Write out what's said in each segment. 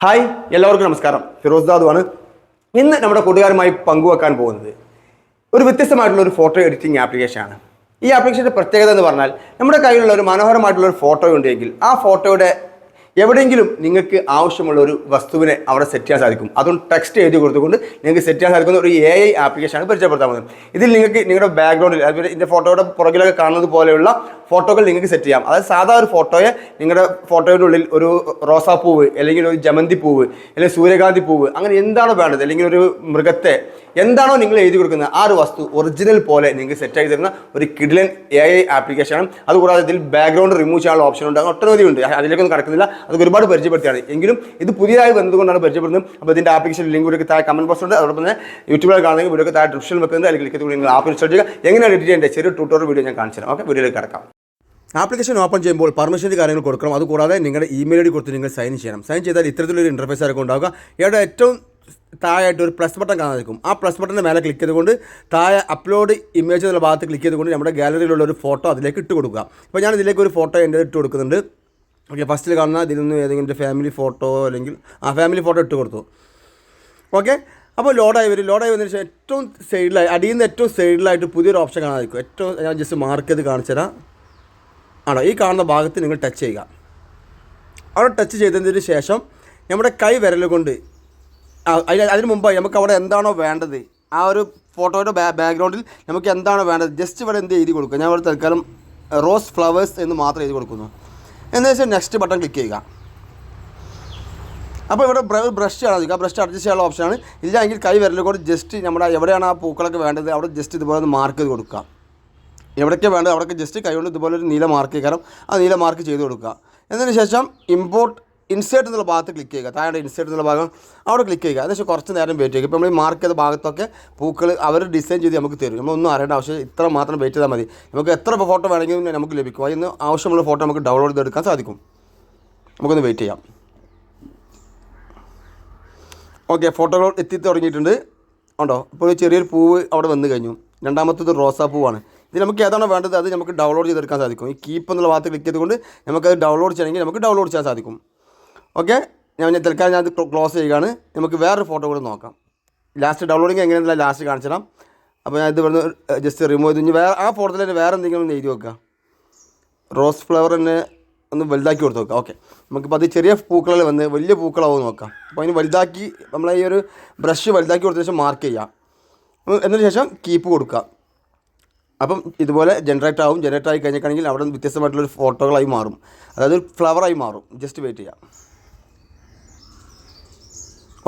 Hi എല്ലാവർക്കും നമസ്കാരം. ഫിറോസ് ദാദുവാണ്. ഇന്ന് നമ്മുടെ കൂട്ടുകാരുമായി പങ്കുവെക്കാൻ പോകുന്നത് ഒരു വ്യത്യസ്തമായിട്ടുള്ള ഒരു ഫോട്ടോ എഡിറ്റിംഗ് ആപ്ലിക്കേഷനാണ് ഈ ആപ്ലിക്കേഷന്റെ പ്രത്യേകത എന്ന് പറഞ്ഞാൽ നമ്മുടെ കയ്യിലുള്ള ഒരു മനോഹരമായിട്ടുള്ള ഒരു ഫോട്ടോ ഉണ്ടെങ്കിൽ ആ ഫോട്ടോയുടെ എവിടെയെങ്കിലും നിങ്ങൾക്ക് ആവശ്യമുള്ള ഒരു വസ്തുവിനെ അവിടെ സെറ്റ് ചെയ്യാൻ സാധിക്കും. അതും ടെക്സ്റ്റ് എഴുതി കൊടുത്തുകൊണ്ട് നിങ്ങൾക്ക് സെറ്റ് ചെയ്യാൻ സാധിക്കുന്ന ഒരു എ ഐ ആപ്ലിക്കേഷനാണ് പരിചയപ്പെടുത്താൻ പോകുന്നത് ഇതിൽ നിങ്ങൾക്ക് നിങ്ങളുടെ ബാക്ക്ഗ്രൗണ്ടിൽ അതുപോലെ ഇതിന്റെ ഫോട്ടോയുടെ പുറകിലൊക്കെ കാണുന്നത് പോലെയുള്ള ഫോട്ടോകൾ നിങ്ങൾക്ക് സെറ്റ് ചെയ്യാം. അതായത് സാധാ ഒരു ഫോട്ടോയെ നിങ്ങളുടെ ഫോട്ടോയുടെ ഉള്ളിൽ ഒരു റോസാപ്പൂവ് അല്ലെങ്കിൽ ഒരു ജമന്തി പൂവ് അല്ലെങ്കിൽ സൂര്യകാന്തി പൂവ് അങ്ങനെ എന്താണോ വേണ്ടത്? അല്ലെങ്കിൽ ഒരു മൃഗത്തെ എന്താണോ നിങ്ങൾ എഴുതി കൊടുക്കുന്നത് ആ ഒരു വസ്തു ഒറിജിനൽ പോലെ നിങ്ങൾക്ക് സെറ്റ് ആക്കി തരുന്ന ഒരു കിഡിലൻ എ ആപ്ലിക്കേഷനാണ് അതുകൂടാതെ ഇതിൽ ബാക്ക്ഗ്രൗണ്ട് റിമൂവ് ചെയ്യാനുള്ള ഓപ്ഷൻ ഉണ്ട്. അങ്ങനെ ഒട്ടനവധി ഉണ്ട്. അതിലേക്കൊന്നും കടക്കുന്നില്ല. അതൊക്കെ ഒരുപാട് പരിചയപ്പെടുത്തിയാണ്. എങ്കിലും ഇത് പുതിയതായി വന്നതുകൊണ്ടാണ് പരിചയപ്പെടുന്നത്. അപ്പോൾ ഇതിന്റെ ആപ്ലിക്കേഷൻ ലിങ്ക് ഇവിടെ താഴെ കമന്റ് ബോക്സ് ഉണ്ട്. അതോടൊപ്പം തന്നെ യൂട്യൂബിൽ കാണുന്നെങ്കിൽ വീഡിയോ താഴെ ഡിസ്ക്രിപ്ഷൻ വെക്കുന്നത് അല്ലെങ്കിൽ ക്ലിക്ക് നിങ്ങൾ ആപ്പ് ഇൻസ്റ്റാൾ ചെയ്യുക. എങ്ങനെയാണ് എഡിറ്റ് ചെയ്യേണ്ടത്? ചെറിയ ട്യൂട്ടോറിയൽ വീഡിയോ ഞാൻ കാണിച്ചു തരാം. ഓക്കെ വീഡിയോയിലേക്ക് കിടക്കാം. ആപ്ലിക്കേഷൻ ഓപ്പൺ ചെയ്യുമ്പോൾ പെർമിഷന്റെ കാര്യങ്ങൾ കൊടുക്കണം. അതുകൂടാതെ നിങ്ങളുടെ ഇമെയിൽ ഐ കൊടുത്ത് നിങ്ങൾ സൈൻ ചെയ്യണം. സൈൻ ചെയ്താൽ ഇത്തരത്തിലൊരു ഇന്റർഫേസ് ആയിരിക്കും ഉണ്ടാവുക? ഇവിടെ ഏറ്റവും താഴെയായിട്ട് ഒരു പ്ലസ് ബട്ടൺ കാണാതിരിക്കും ആ പ്ലസ് ബട്ടന്റെ മേലെ ക്ലിക്ക് ചെയ്തുകൊണ്ട് താഴെ അപ്ലോഡ് ഇമേജ് എന്നുള്ള ഭാഗത്ത് ക്ലിക്ക് ചെയ്തുകൊണ്ട് നമ്മുടെ ഗാലറിയിലുള്ള ഒരു ഫോട്ടോ അതിലേക്ക് ഇട്ട് കൊടുക്കുക. അപ്പോൾ ഞാൻ ഇതിലേക്ക് ഒരു ഫോട്ടോ എന്റെ ഇട്ട് കൊടുക്കുന്നുണ്ട്. ഓക്കെ ഫസ്റ്റിൽ കാണുന്ന ഇതിൽ നിന്ന് ഏതെങ്കിലും ഫാമിലി ഫോട്ടോ അല്ലെങ്കിൽ ആ ഫാമിലി ഫോട്ടോ ഇട്ട് കൊടുത്തു. ഓക്കെ അപ്പോൾ ലോഡായി വരും. ലോഡായി വന്നതിന് ശേഷം ഏറ്റവും സൈഡിലായി അടിയിൽ നിന്ന് ഏറ്റവും സൈഡിലായിട്ട് പുതിയൊരു ഓപ്ഷൻ കാണാതിരിക്കും ഏറ്റവും ഞാൻ ജസ്റ്റ് മാർക്ക് ചെയ്ത് കാണിച്ചു തരാം. ആണോ ഈ കാണുന്ന ഭാഗത്ത് നിങ്ങൾ ടച്ച് ചെയ്യുക. അവിടെ ടച്ച് ചെയ്തതിന് ശേഷം നമ്മുടെ കൈ വിരൽ കൊണ്ട് അതിന് അതിന് മുമ്പായി നമുക്ക് അവിടെ എന്താണോ വേണ്ടത് ആ ഒരു ഫോട്ടോയുടെ ബാക്ക്ഗ്രൗണ്ടിൽ നമുക്ക് എന്താണോ വേണ്ടത് ജസ്റ്റ് ഇവിടെ എന്ത് എഴുതി കൊടുക്കുക. ഞാൻ ഇവിടെ തൽക്കാലം റോസ് ഫ്ലവേഴ്സ് എന്ന് മാത്രം എഴുതി കൊടുക്കുന്നു. എന്ന് വെച്ചാൽ നെക്സ്റ്റ് ബട്ടൺ ക്ലിക്ക് ചെയ്യുക. അപ്പോൾ ഇവിടെ ബ്രഷ് ആ ബ്രഷ് അഡ്ജസ്റ്റ് ചെയ്യാനുള്ള ഓപ്ഷനാണ് ഇല്ലെങ്കിൽ കൈ വിരൽ കൊണ്ട് ജസ്റ്റ് നമ്മുടെ എവിടെയാണ് ആ പൂക്കളൊക്കെ വേണ്ടത് അവിടെ ജസ്റ്റ് ഇതുപോലെ ഒന്ന് മാർക്ക് ചെയ്ത് കൊടുക്കുക. എവിടേക്ക് വേണ്ടത് അവിടേക്ക് ജസ്റ്റ് കൈകൊണ്ട് ഇതുപോലെ ഒരു നീല മാർക്ക് കാരണം ആ നീല മാർക്ക് ചെയ്ത് കൊടുക്കുക. എന്നതിന് ശേഷം ഇമ്പോർട്ട് ഇൻസേർട്ട് എന്നുള്ള ഭാഗത്ത് ക്ലിക്ക് ചെയ്യുക. താഴെ ഇൻസേർട്ട് എന്നുള്ള ഭാഗം അവിടെ ക്ലിക്ക് ചെയ്യുക. അതിനുശേഷം കുറച്ച് നേരം വെയിറ്റ് ചെയ്യുക. ഇപ്പോൾ നമ്മൾ മാർക്ക് ചെയ്ത ഭാഗത്തൊക്കെ പൂക്കൾ അവർ ഡിസൈൻ ചെയ്ത് നമുക്ക് തരും. നമ്മളൊന്നും അറിയേണ്ട ആവശ്യം ഇത്ര മാത്രം വെയിറ്റ് ചെയ്താൽ മതി. നമുക്ക് എത്ര ഫോട്ടോ വേണമെങ്കിലും നമുക്ക് ലഭിക്കും. അതിൽ നിന്ന് ആവശ്യമുള്ള ഫോട്ടോ നമുക്ക് ഡൗൺലോഡ് ചെയ്തെടുക്കാൻ സാധിക്കും. നമുക്കൊന്ന് വെയിറ്റ് ചെയ്യാം. ഓക്കെ ഫോട്ടോകൾ എത്തി തുടങ്ങിയിട്ടുണ്ട്. ഉണ്ടോ? ഇപ്പോൾ ചെറിയൊരു പൂവ് അവിടെ വന്നു കഴിഞ്ഞു. രണ്ടാമത്തത് റോസാ പൂവാണ്. ഇത് നമുക്ക് ഏതാണോ വേണ്ടത് അത് നമുക്ക് ഡൗൺലോഡ് ചെയ്തെടുക്കാൻ സാധിക്കും. ഈ കീപ്പ് എന്നുള്ള ഭാഗത്ത് ക്ലിക്ക് ചെയ്തുകൊണ്ട് നമുക്കത് ഡൗൺലോഡ് ചെയ്യണമെങ്കിൽ നമുക്ക് ഡൗൺലോഡ് ചെയ്യാൻ സാധിക്കും. ഓക്കെ ഞാൻ തൽക്കാലം ഞാൻ ക്ലോസ് ചെയ്യുകയാണ്. നമുക്ക് വേറൊരു ഫോട്ടോ കൂടെ നോക്കാം. ലാസ്റ്റ് ഡൗൺലോഡിങ് എങ്ങനെയാണെന്നില്ല ലാസ്റ്റ് കാണിച്ചു അപ്പോൾ ഞാൻ ഇത് ഇവിടുന്ന് ജസ്റ്റ് റിമൂവ് ചെയ്ത്. ഇനി വേറെ ആ ഫോട്ടോയിൽ തന്നെ വേറെ എന്തെങ്കിലും എഴുതി വെക്കുക. റോസ് ഫ്ലവർ തന്നെ ഒന്ന് വലുതാക്കി കൊടുത്ത് നോക്കാം ഓക്കെ നമുക്കിപ്പോൾ അത് ചെറിയ പൂക്കളിൽ വന്ന് വലിയ പൂക്കളാവും നോക്കാം. അപ്പോൾ അതിന് വലുതാക്കി നമ്മൾ ഈ ഒരു ബ്രഷ് വലുതാക്കി കൊടുത്തതിന് ശേഷം മാർക്ക് ചെയ്യാം എന്നതിന് ശേഷം കീപ്പ് കൊടുക്കുക. അപ്പം ഇതുപോലെ ജനറേറ്റ് ആവും. ജനറേറ്റ് ആയി കഴിഞ്ഞിട്ടാണെങ്കിൽ അവിടെ വ്യത്യസ്തമായിട്ടുള്ളൊരു ഫോട്ടോകളായി മാറും. അതായത് ഫ്ലവറായി മാറും. ജസ്റ്റ് വെയിറ്റ് ചെയ്യാം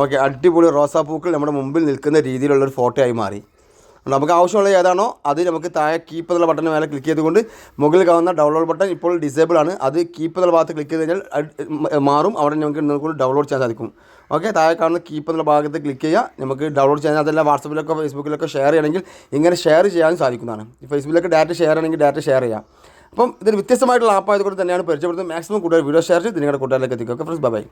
ഓക്കെ അടിപൊളി റോസാപ്പൂക്കൾ നമ്മുടെ മുമ്പിൽ നിൽക്കുന്ന രീതിയിലുള്ളൊരു ഫോട്ടോ ആയി മാറി. നമുക്ക് ആവശ്യമുള്ള ഏതാണോ അത് നമുക്ക് താഴെ കീപ്പ് എന്നുള്ള ബട്ടൺ മേലെ ക്ലിക്ക് ചെയ്തുകൊണ്ട് മുകളിൽ കാണുന്ന ഡൗൺലോഡ് ബട്ടൺ ഇപ്പോൾ ഡിസേബിൾ ആണ്. അത് കീപ്പ് എന്നുള്ള ഭാഗത്ത് ക്ലിക്ക് ചെയ്ത് കഴിഞ്ഞാൽ മാറും. അവിടെ നമുക്ക് നിങ്ങൾക്ക് ഡൗൺലോഡ് ചെയ്യാൻ സാധിക്കും. ഓക്കെ താഴെ കാണുന്ന കീപ്പ് എന്നുള്ള ഭാഗത്ത് ക്ലിക്ക് ചെയ്യുക. നമുക്ക് ഡൗൺലോഡ് ചെയ്യാൻ അതെല്ലാം വാട്സപ്പിലൊക്കെ ഫേസ്ബുക്കിലൊക്കെ ഷെയർ ചെയ്യണമെങ്കിൽ ഇങ്ങനെ ഷെയർ ചെയ്യാനും സാധിക്കുന്നതാണ്. ഫേസ്ബുക്കിലൊക്കെ ഡാറ്റ ഷെയർ ആണെങ്കിൽ ഡാറ്റ ഷെയർ ചെയ്യാം. അപ്പം ഇതൊരു വ്യത്യസ്തമായിട്ടുള്ള ആപ്പായതുകൊണ്ട് തന്നെയാണ് പരിചയപ്പെടുന്നത്. മാക്സിമം കൂടുതൽ വീഡിയോ ഷെയർ ചെയ്ത് നിങ്ങളുടെ കൂട്ടുകാരിലേക്ക് എത്തിക്കുക. Okay friends bye